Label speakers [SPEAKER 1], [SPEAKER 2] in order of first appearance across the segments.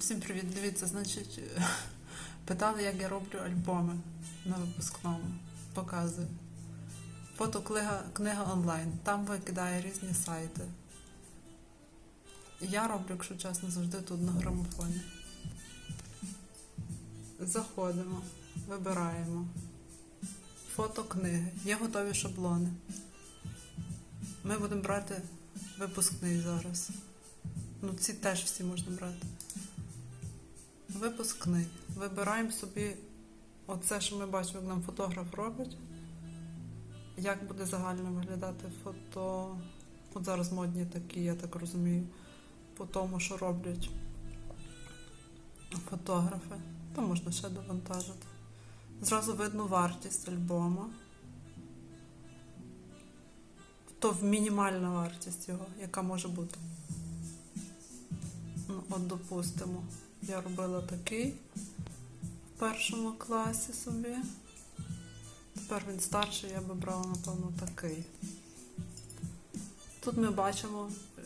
[SPEAKER 1] Всім привіт! Дивіться, значить, питали, як я роблю альбоми на випускному. Показую. Фотокнига книга онлайн. Там викидає різні сайти. Я роблю, якщо чесно, завжди тут на грамофоні. Заходимо, вибираємо. Фотокниги. Є готові шаблони. Ми будемо брати випускний зараз. Ну, ці теж всі можна брати. Випускний. Вибираємо собі оце, що ми бачимо, як нам фотограф робить. Як буде загально виглядати фото. От зараз модні такі, я так розумію, по тому, що роблять фотографи. То можна ще довантажити. Зразу видно вартість альбома. То мінімальна вартість його, яка може бути. Ну, от, допустимо, я робила такий в першому класі собі. Тепер він старший, я би брала, напевно, такий. Тут ми бачимо, е,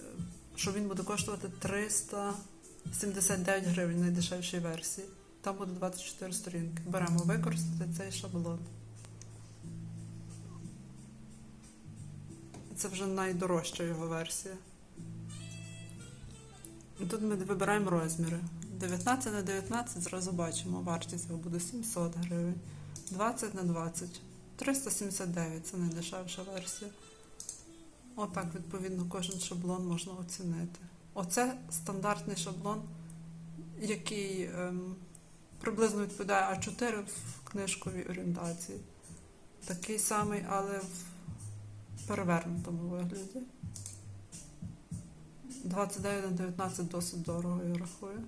[SPEAKER 1] що він буде коштувати 379 гривень найдешевшій версії. Там буде 24 сторінки. Беремо використати цей шаблон. Це вже найдорожча його версія. І Тут ми вибираємо розміри. 19 на 19 зразу бачимо, вартість його буде 700 гривень. 20 на 20 379 це найдешевша версія. Отак, відповідно, кожен шаблон можна оцінити. Оце стандартний шаблон, який ем, приблизно відповідає А4 в книжковій орієнтації. Такий самий, але в перевернутому вигляді. 29 на 19 досить дорого, я рахую.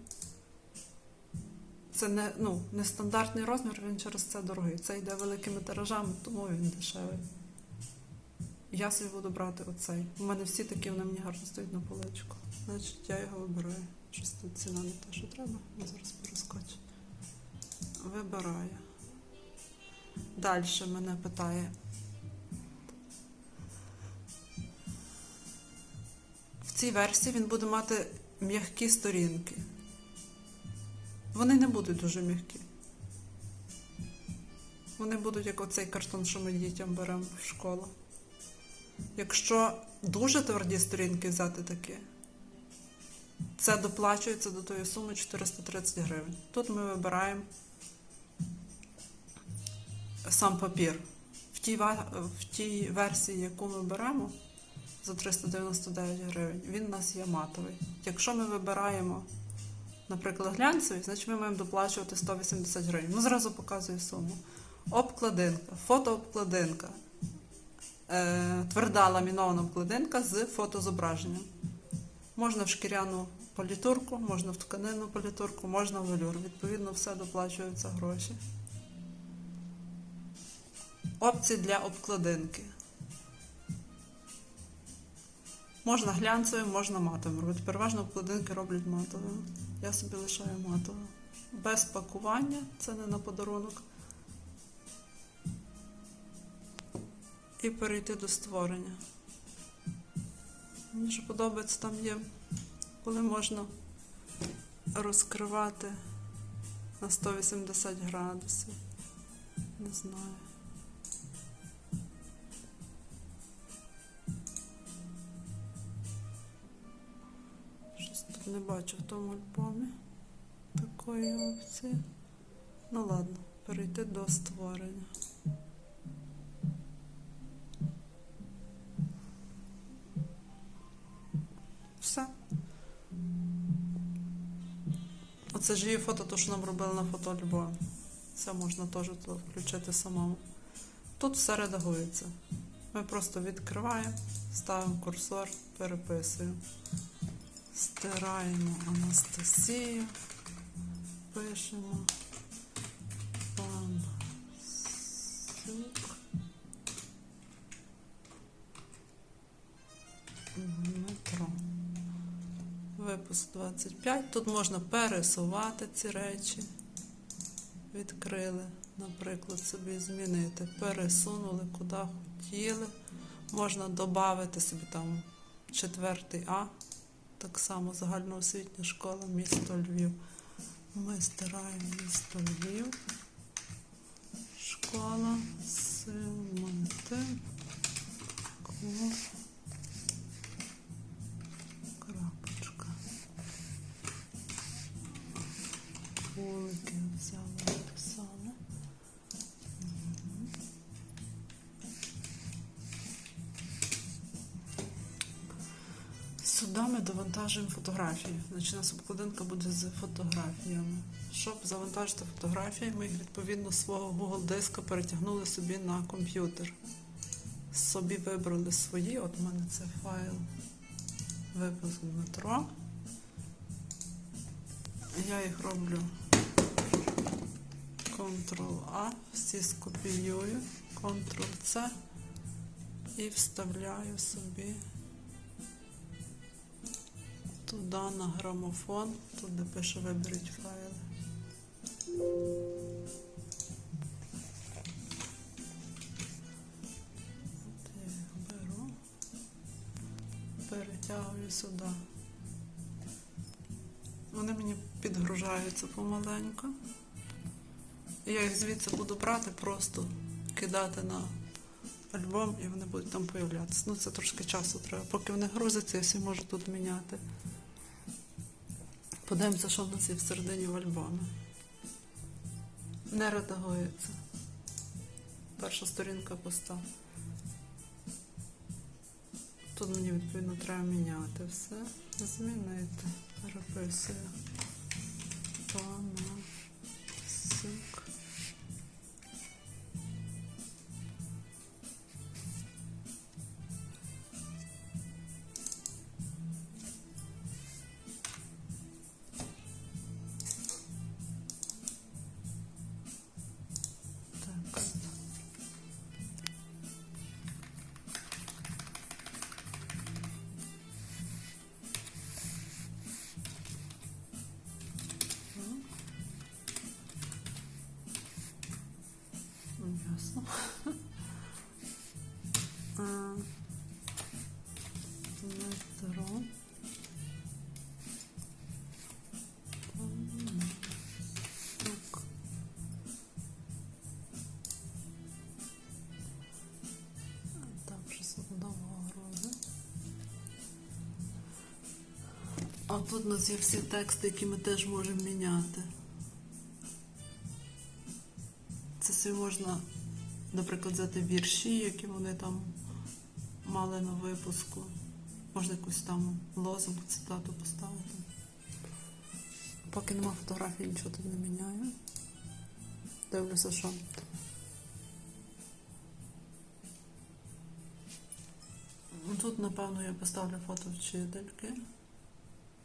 [SPEAKER 1] Це не, ну, не стандартний розмір, він через це дорогий. Це йде великими тиражами, тому він дешевий. Я собі буду брати оцей. У мене всі такі, вони мені гарно стоять на поличку. Значить, я його вибираю. Щось тут ціна не те, що треба. Я зараз перескочу. Вибираю. Далі мене питає. В цій версії він буде мати м'які сторінки. Вони не будуть дуже м'які. Вони будуть як оцей картон, що ми дітям беремо в школу. Якщо дуже тверді сторінки взяти такі, це доплачується до тої суми 430 гривень. Тут ми вибираємо сам папір. В тій, в тій версії, яку ми беремо за 399 гривень, він у нас є матовий. Якщо ми вибираємо, наприклад, глянцевий, значить ми маємо доплачувати 180 гривень. Ну, зразу показую суму. Обкладинка, фотообкладинка, е, тверда ламінована обкладинка з фотозображенням. Можна в шкіряну політурку, можна в тканинну політурку, можна в велюр. Відповідно, все доплачуються гроші. Опції для обкладинки. Можна глянцевим, можна матовим робити. Переважно обкладинки роблять матовим. Я собі лишаю матовим. Без пакування, це не на подарунок. І перейти до створення. Мені що подобається, там є, коли можна розкривати на 180 градусів. Не знаю. Не бачу в тому альбомі такої опції. Ну ладно, перейти до створення. Все. Оце ж є фото, то, що нам робили на фотоальбомі. Це можна теж включити самому. Тут все редагується. Ми просто відкриваємо, ставимо курсор, переписуємо. Стираємо Анастасію. Пишемо. Пан Сюк. Дмитро. Випуск 25. Тут можна пересувати ці речі. Відкрили, наприклад, собі змінити. Пересунули куди хотіли. Можна додати собі там четвертий А. Так само загальноосвітня школа, місто Львів. Ми стираємо місто Львів. Школа Симати. Клуб. Ми довантажуємо фотографії. Значить, у нас обкладинка буде з фотографіями. Щоб завантажити фотографії, ми їх відповідно свого Google диска перетягнули собі на комп'ютер. Собі вибрали свої. От у мене це файл випуск Дмитро. Я їх роблю Ctrl-A, всі скопіюю, Ctrl-C і вставляю собі туди на грамофон, туди пише виберіть файли. Беру, перетягую сюди. Вони мені підгружаються помаленьку. Я їх звідси буду брати, просто кидати на альбом і вони будуть там появлятися. Ну це трошки часу треба. Поки вони грузяться, я всі можу тут міняти. Подивимося, що в нас є всередині в альбомі. Не редагується. Перша сторінка пуста. Тут мені відповідно треба міняти все. Змінити. Переписую. Панасик. А тут у нас є всі тексти, які ми теж можемо міняти. Це все можна, наприклад, взяти вірші, які вони там мали на випуску. Можна якусь там лозунг, цитату поставити. Поки нема фотографії, нічого тут не міняю. Дивлюся, що. Ну, Тут, напевно, я поставлю фото вчительки.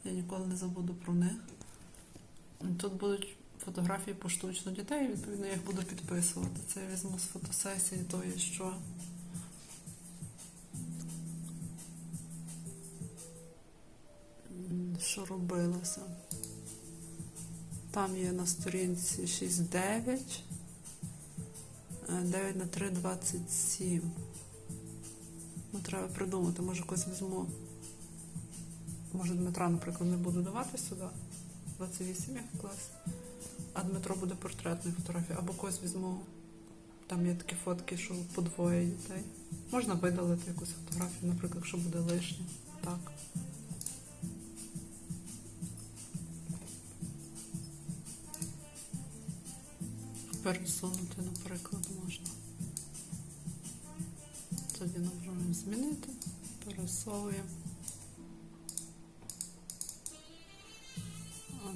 [SPEAKER 1] Я ніколи не забуду про них. Тут будуть фотографії поштучно дітей, відповідно, я їх буду підписувати. Це я візьму з фотосесії тої, що. Що робилося. Там є на сторінці 6.9, е, 9 на 3, 27. Ну, треба придумати, може когось візьму. Може Дмитра, наприклад, не буду давати сюди. 28 як клас. А Дмитро буде портретної фотографії. Або когось візьму. Там є такі фотки, що по двоє дітей. Можна видалити якусь фотографію, наприклад, якщо буде лишнє. Так. Пересунути, наприклад, можна. Тоді нажимаємо змінити, пересовуємо.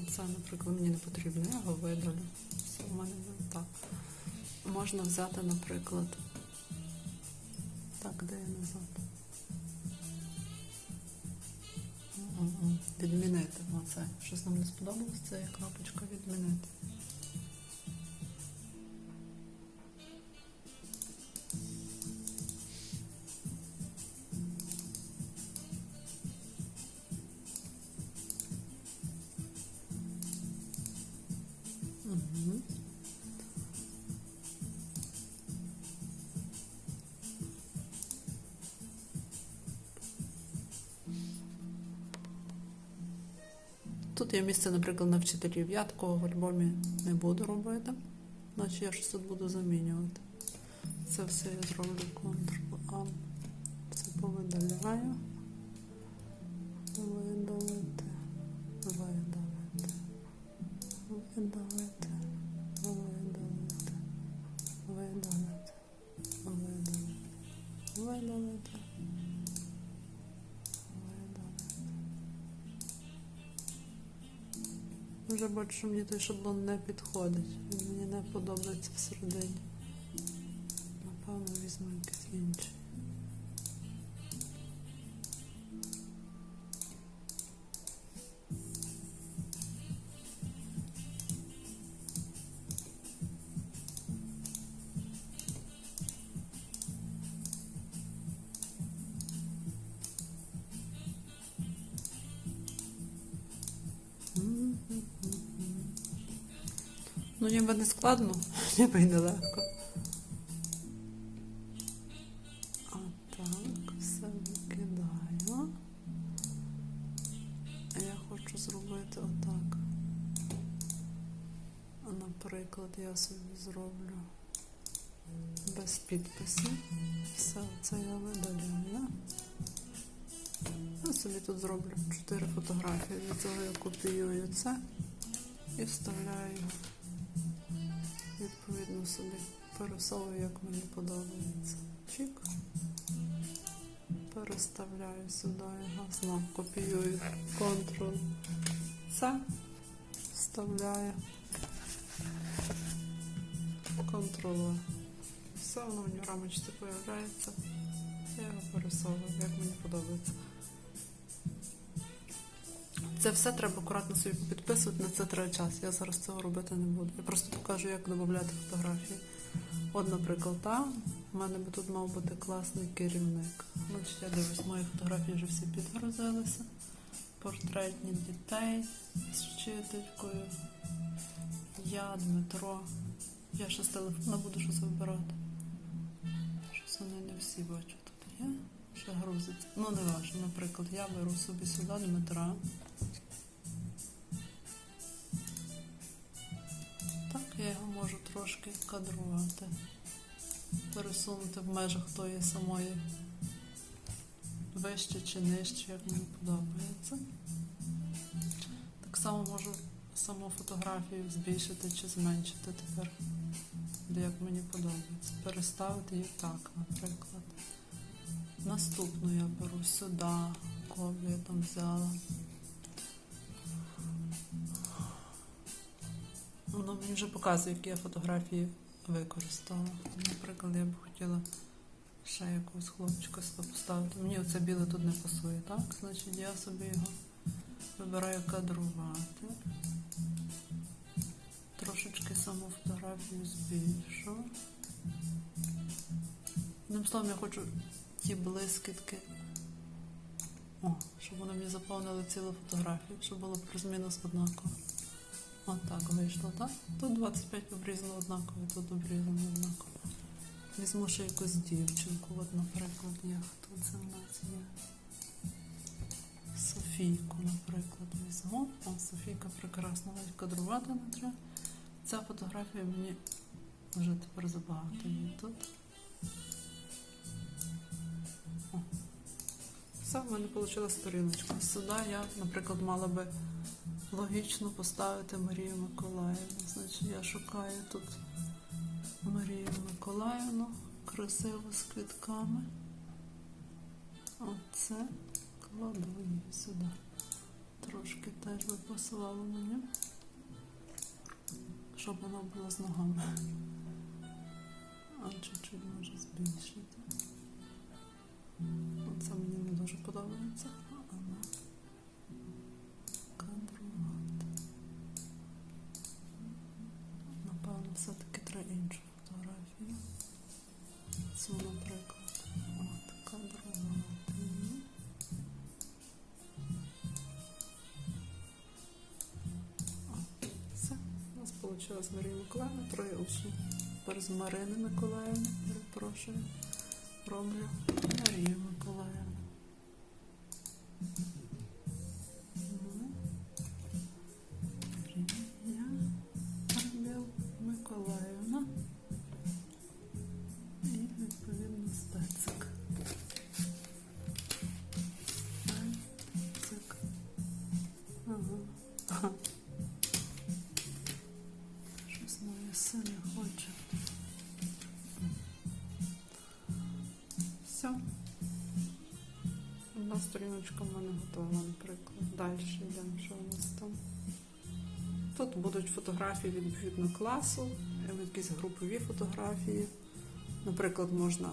[SPEAKER 1] Це, наприклад, мені не потрібно, я його видалю. Все в мене не так. Можна взяти, наприклад. Так, де я назад? Відмінити. Оце. Щось нам не сподобалось, це є кнопочка відмінити. Є місце, наприклад, на вчителів. Я такого в альбомі не буду робити, значить я щось тут буду замінювати. Це все я зроблю Ctrl-A. Це повидаляю. Видалити. Видалити. Видалити. Вже бачу, що мені той шаблон не підходить. Мені не подобається всередині. Напевно, візьму якийсь інший. Ну, ніби не складно, ніби й нелегко. А так, все викидаю. Я хочу зробити отак. Наприклад, я собі зроблю без підписів. Все це я видаляю. Я собі тут зроблю 4 фотографії. Від цього я копіюю це і вставляю. Відповідно собі пересовую, як мені подобається. Чик. Переставляю сюди його, знов копіюю Ctrl C, вставляю Ctrl. Все воно в ній рамочці появляється. Я його пересовую, як мені подобається. Це все треба акуратно собі підписувати, на це треба час. Я зараз цього робити не буду. Я просто покажу, як додати фотографії. От, наприклад, там у мене би тут мав бути класний керівник. Значить, я дивлюсь, мої фотографії вже всі підгрузилися. Портретні дітей з вчителькою. Я, Дмитро. Я ще з телефона буду щось вибирати. Щось вони не всі бачу тут є. Ще грузиться. Ну, не важливо. Наприклад, я беру собі сюди Дмитра. Можу трошки кадрувати, пересунути в межах тої самої вище чи нижче, як мені подобається. Так само можу саму фотографію збільшити чи зменшити тепер, як мені подобається. Переставити її так, наприклад. Наступну я беру сюди, кого я там взяла. Воно мені вже показує, які я фотографії використала. Наприклад, я б хотіла ще якогось хлопчика сюди поставити. Мені оце біле тут не пасує, так? Значить я собі його вибираю кадрувати. Трошечки саму фотографію збільшу. Одним словом, я хочу ті блискітки. Щоб вони мені заповнили цілу фотографію, щоб було плюс-мінус однаково. От так вийшло, так? Тут 25 обрізано однаково, тут обрізано однаково. Візьму ще якусь дівчинку, от, наприклад, як тут це в нас є. Софійку, наприклад, візьму. О, Софійка прекрасно навіть кадрувати не треба. Ця фотографія мені вже тепер забагато є тут. О. Все, в мене вийшла сторіночка. Сюди я, наприклад, мала би логічно поставити Марію Миколаївну. Значить, я шукаю тут Марію Миколаївну, красиву з квітками. Оце кладу її сюди. Трошки теж би пасувало мені, щоб вона була з ногами. А чуть-чуть може збільшити. Оце мені не дуже подобається. Все-таки треба іншу фотографію. Цю, наприклад. От, кадрувати. її. Все. У нас вийшло з Марії Миколаївни троє учнів. Тепер з Марини Миколаївни, перепрошую, роблю Марію Щось моє син хоче. Все. Одна сторіночка в мене готова, наприклад. Далі йдемо, що у нас там. Тут будуть фотографії відповідно класу, якісь групові фотографії. Наприклад, можна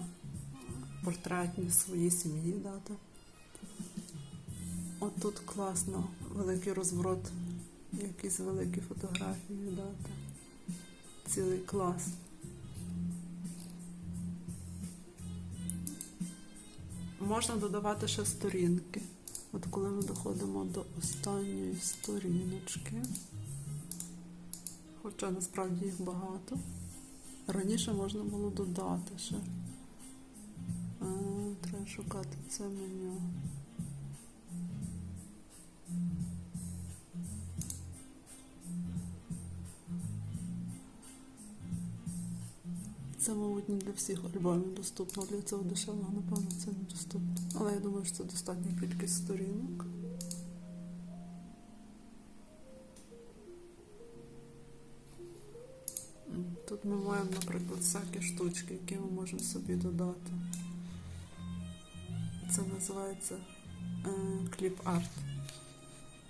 [SPEAKER 1] портретні свої сім'ї дати. От тут класно, великий розворот, якісь великі фотографії дати. Цілий клас. Можна додавати ще сторінки. От коли ми доходимо до останньої сторіночки, хоча насправді їх багато, раніше можна було додати ще. А, треба шукати це меню. Це, мабуть, не для всіх альбомів доступно. Для цього дешевого, напевно, це не доступно. Але я думаю, що це достатня кількість сторінок. Тут ми маємо, наприклад, всякі штучки, які ми можемо собі додати. Це називається е, кліп-арт.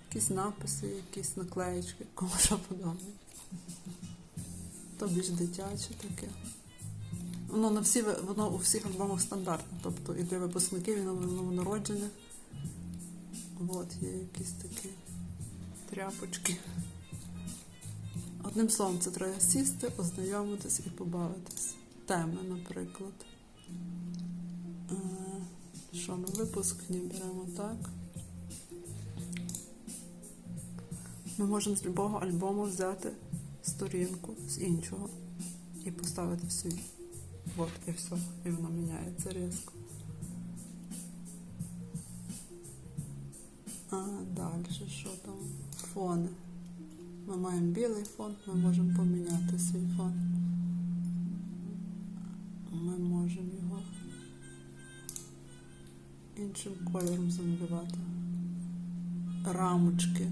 [SPEAKER 1] Якісь написи, якісь наклеїчки, кому що подобається. То більш дитяче таке. Воно на всі воно у всіх альбомах стандартне, тобто і для випускників, і на. От є якісь такі тряпочки. Одним словом, це треба сісти, ознайомитись і побавитись. Теми, наприклад. Е, Що на випускні беремо так. Ми можемо з любого альбому взяти сторінку з іншого і поставити в свій. От і все. І воно міняється різко. А далі що там? Фони. Ми маємо білий фон, ми можемо поміняти свій фон. Ми можемо його іншим кольором замалювати. Рамочки.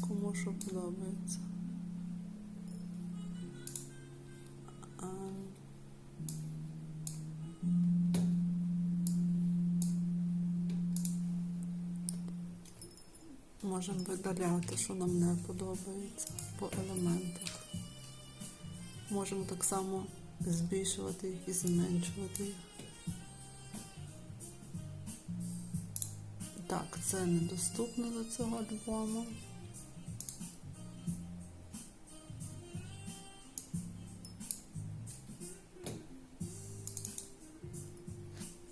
[SPEAKER 1] Кому що подобається. А, Можемо видаляти, що нам не подобається по елементах. Можемо так само збільшувати і зменшувати. Так, це недоступно до цього альбому.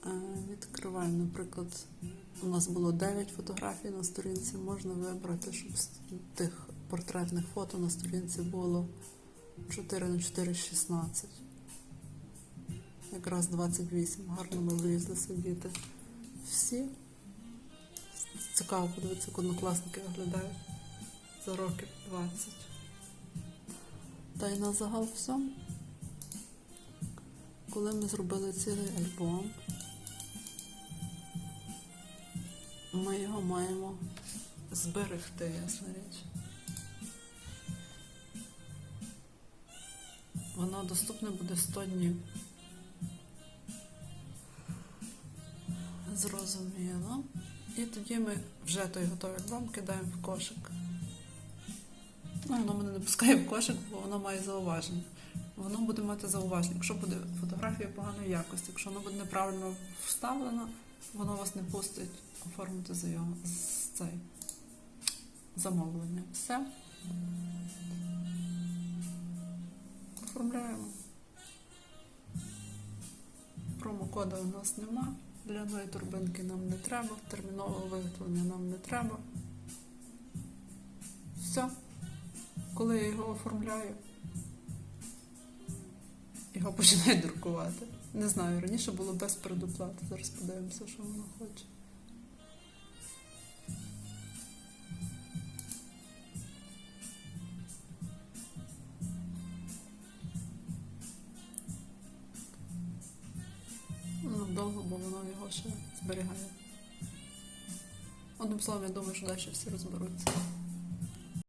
[SPEAKER 1] Е, Відкриваємо, наприклад, у нас було 9 фотографій на сторінці. Можна вибрати, щоб з тих портретних фото на сторінці було 4 на 4 16. Якраз 28. Гарно ми влізли сидіти. Всі. Цікаво подивитися, як однокласники виглядають за років 20. Та й на загал все. Коли ми зробили цілий альбом, ми його маємо зберегти, ясна річ. Воно доступне буде 100 днів. Зрозуміло. І тоді ми вже той готовий альбом кидаємо в кошик. Ну, воно мене не пускає в кошик, бо воно має зауваження. Воно буде мати зауваження. Якщо буде фотографія поганої якості, якщо воно буде неправильно вставлено, воно вас не пустить оформити за його з цей замовлення. Все. Оформляємо. Промокода у нас нема. Ляної турбинки нам не треба, термінового виготовлення нам не треба. Все. Коли я його оформляю, його починають друкувати. Не знаю, раніше було без предоплати. Зараз подивимося, що воно хоче. Ну, довго, бо воно його ще зберігає. Одним словом, я думаю, що далі всі розберуться.